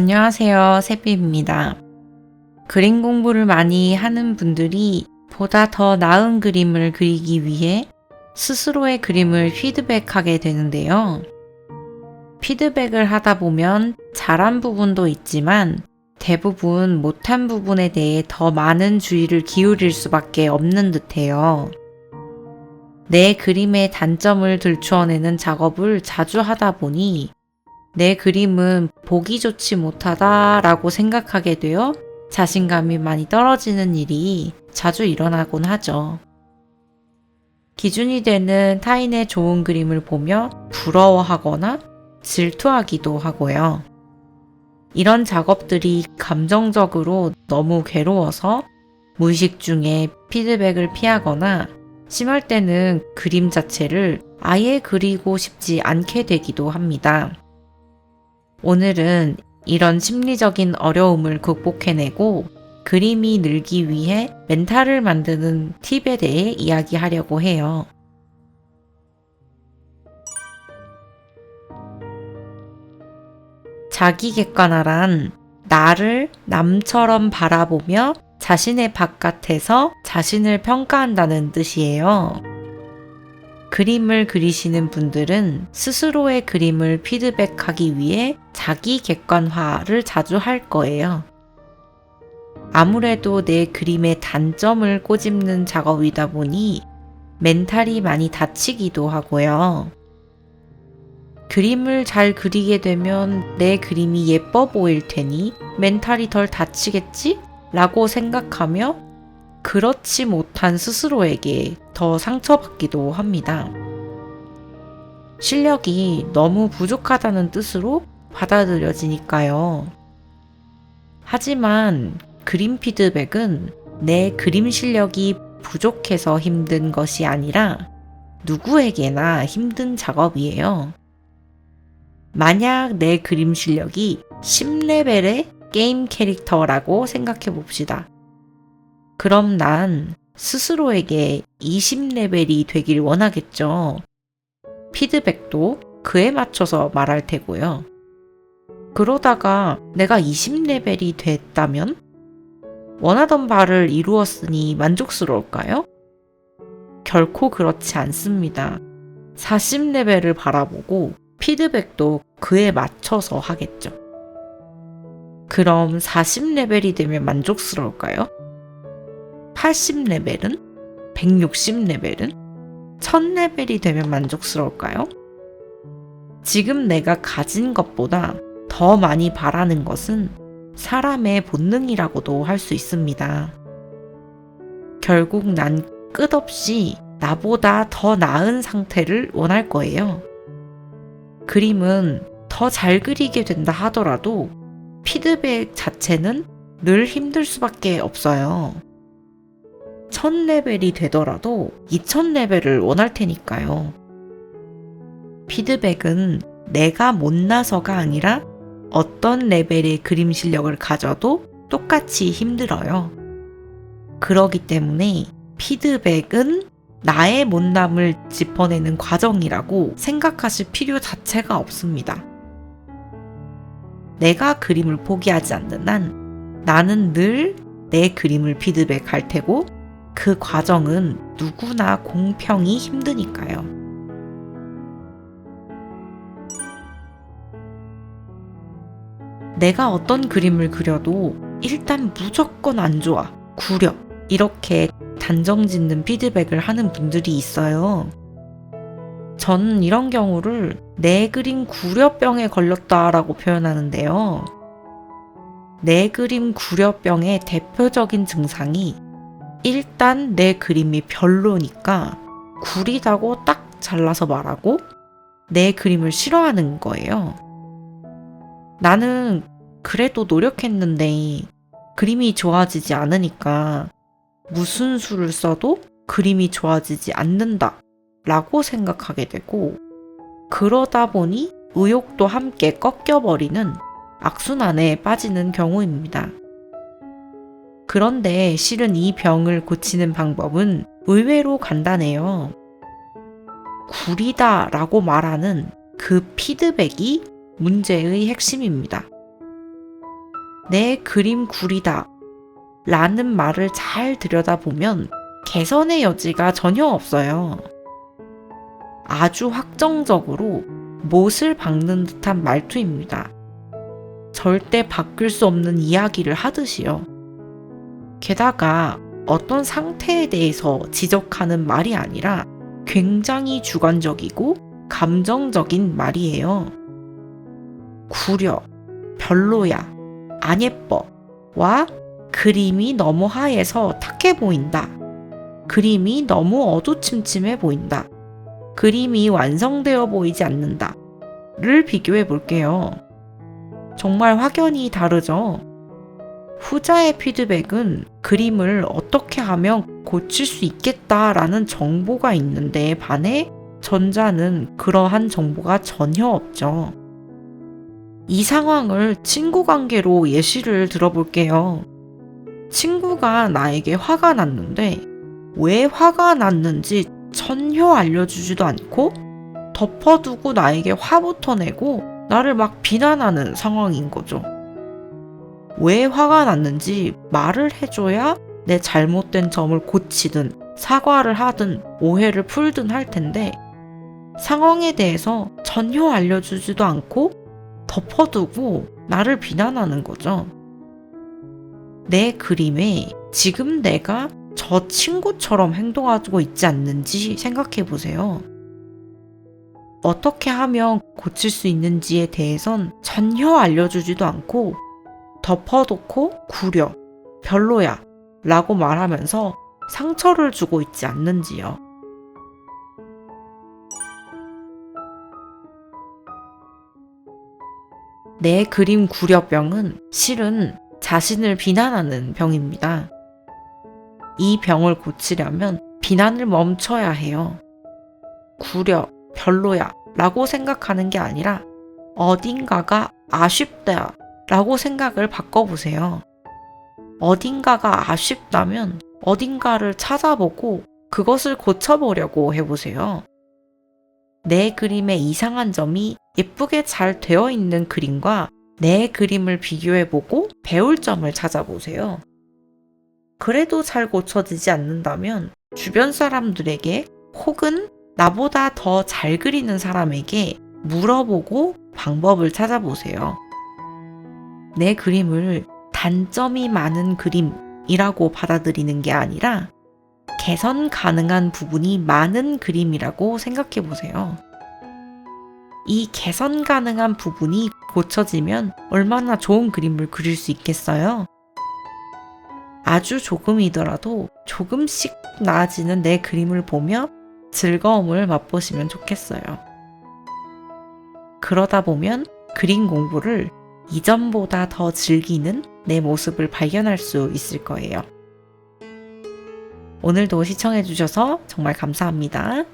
안녕하세요. 세비입니다. 그림 공부를 많이 하는 분들이 보다 더 나은 그림을 그리기 위해 스스로의 그림을 피드백하게 되는데요. 피드백을 하다 보면 잘한 부분도 있지만 대부분 못한 부분에 대해 더 많은 주의를 기울일 수밖에 없는 듯해요. 내 그림의 단점을 들추어내는 작업을 자주 하다 보니 내 그림은 보기 좋지 못하다라고 생각하게 되어 자신감이 많이 떨어지는 일이 자주 일어나곤 하죠. 기준이 되는 타인의 좋은 그림을 보며 부러워하거나 질투하기도 하고요. 이런 작업들이 감정적으로 너무 괴로워서 무의식 중에 피드백을 피하거나 심할 때는 그림 자체를 아예 그리고 싶지 않게 되기도 합니다. 오늘은 이런 심리적인 어려움을 극복해내고 그림이 늘기 위해 멘탈을 만드는 팁에 대해 이야기하려고 해요. 자기 객관화란 나를 남처럼 바라보며 자신의 바깥에서 자신을 평가한다는 뜻이에요. 그림을 그리시는 분들은 스스로의 그림을 피드백하기 위해 자기 객관화를 자주 할 거예요. 아무래도 내 그림의 단점을 꼬집는 작업이다 보니 멘탈이 많이 다치기도 하고요. 그림을 잘 그리게 되면 내 그림이 예뻐 보일 테니 멘탈이 덜 다치겠지? 라고 생각하며 그렇지 못한 스스로에게 더 상처받기도 합니다. 실력이 너무 부족하다는 뜻으로 받아들여지니까요. 하지만 그림 피드백은 내 그림 실력이 부족해서 힘든 것이 아니라 누구에게나 힘든 작업이에요. 만약 내 그림 실력이 10레벨의 게임 캐릭터라고 생각해 봅시다. 그럼 난 스스로에게 20레벨이 되길 원하겠죠. 피드백도 그에 맞춰서 말할 테고요. 그러다가 내가 20레벨이 됐다면 원하던 바를 이루었으니 만족스러울까요? 결코 그렇지 않습니다. 40레벨을 바라보고 피드백도 그에 맞춰서 하겠죠. 그럼 40레벨이 되면 만족스러울까요? 80레벨은? 160레벨은? 1000레벨이 되면 만족스러울까요? 지금 내가 가진 것보다 더 많이 바라는 것은 사람의 본능이라고도 할 수 있습니다. 결국 난 끝없이 나보다 더 나은 상태를 원할 거예요. 그림은 더 잘 그리게 된다 하더라도 피드백 자체는 늘 힘들 수밖에 없어요. 1000레벨이 되더라도 2000레벨을 원할 테니까요. 피드백은 내가 못나서가 아니라 어떤 레벨의 그림 실력을 가져도 똑같이 힘들어요. 그러기 때문에 피드백은 나의 못남을 짚어내는 과정이라고 생각하실 필요 자체가 없습니다. 내가 그림을 포기하지 않는 한 나는 늘 내 그림을 피드백할 테고 그 과정은 누구나 공평히 힘드니까요. 내가 어떤 그림을 그려도 일단 무조건 안 좋아, 구려, 이렇게 단정 짓는 피드백을 하는 분들이 있어요. 저는 이런 경우를 내 그림 구려병에 걸렸다라고 표현하는데요. 내 그림 구려병의 대표적인 증상이 일단 내 그림이 별로니까 구리다고 딱 잘라서 말하고 내 그림을 싫어하는 거예요. 나는 그래도 노력했는데 그림이 좋아지지 않으니까 무슨 수를 써도 그림이 좋아지지 않는다 라고 생각하게 되고 그러다 보니 의욕도 함께 꺾여버리는 악순환에 빠지는 경우입니다. 그런데 실은 이 병을 고치는 방법은 의외로 간단해요. 구리다 라고 말하는 그 피드백이 문제의 핵심입니다. 내 그림 구리다 라는 말을 잘 들여다보면 개선의 여지가 전혀 없어요. 아주 확정적으로 못을 박는 듯한 말투입니다. 절대 바뀔 수 없는 이야기를 하듯이요. 게다가 어떤 상태에 대해서 지적하는 말이 아니라 굉장히 주관적이고 감정적인 말이에요. 구려, 별로야, 안 예뻐, 와 그림이 너무 하얘서 탁해 보인다. 그림이 너무 어두침침해 보인다. 그림이 완성되어 보이지 않는다. 를 비교해 볼게요. 정말 확연히 다르죠? 후자의 피드백은 그림을 어떻게 하면 고칠 수 있겠다라는 정보가 있는데 반해 전자는 그러한 정보가 전혀 없죠. 이 상황을 친구 관계로 예시를 들어볼게요. 친구가 나에게 화가 났는데 왜 화가 났는지 전혀 알려주지도 않고 덮어두고 나에게 화부터 내고 나를 막 비난하는 상황인 거죠. 왜 화가 났는지 말을 해줘야 내 잘못된 점을 고치든 사과를 하든 오해를 풀든 할 텐데 상황에 대해서 전혀 알려주지도 않고 덮어두고 나를 비난하는 거죠. 내 그림에 지금 내가 저 친구처럼 행동하고 있지 않는지 생각해 보세요. 어떻게 하면 고칠 수 있는지에 대해선 전혀 알려주지도 않고 덮어놓고 구려, 별로야 라고 말하면서 상처를 주고 있지 않는지요. 내 그림 구려병은 실은 자신을 비난하는 병입니다. 이 병을 고치려면 비난을 멈춰야 해요. 구려, 별로야 라고 생각하는 게 아니라 어딘가가 아쉽다 라고 생각을 바꿔보세요. 어딘가가 아쉽다면 어딘가를 찾아보고 그것을 고쳐보려고 해보세요. 내 그림에 이상한 점이 예쁘게 잘 되어 있는 그림과 내 그림을 비교해보고 배울 점을 찾아보세요. 그래도 잘 고쳐지지 않는다면 주변 사람들에게 혹은 나보다 더 잘 그리는 사람에게 물어보고 방법을 찾아보세요. 내 그림을 단점이 많은 그림이라고 받아들이는 게 아니라 개선 가능한 부분이 많은 그림이라고 생각해 보세요. 이 개선 가능한 부분이 고쳐지면 얼마나 좋은 그림을 그릴 수 있겠어요? 아주 조금이더라도 조금씩 나아지는 내 그림을 보며 즐거움을 맛보시면 좋겠어요. 그러다 보면 그림 공부를 이전보다 더 즐기는 내 모습을 발견할 수 있을 거예요. 오늘도 시청해주셔서 정말 감사합니다.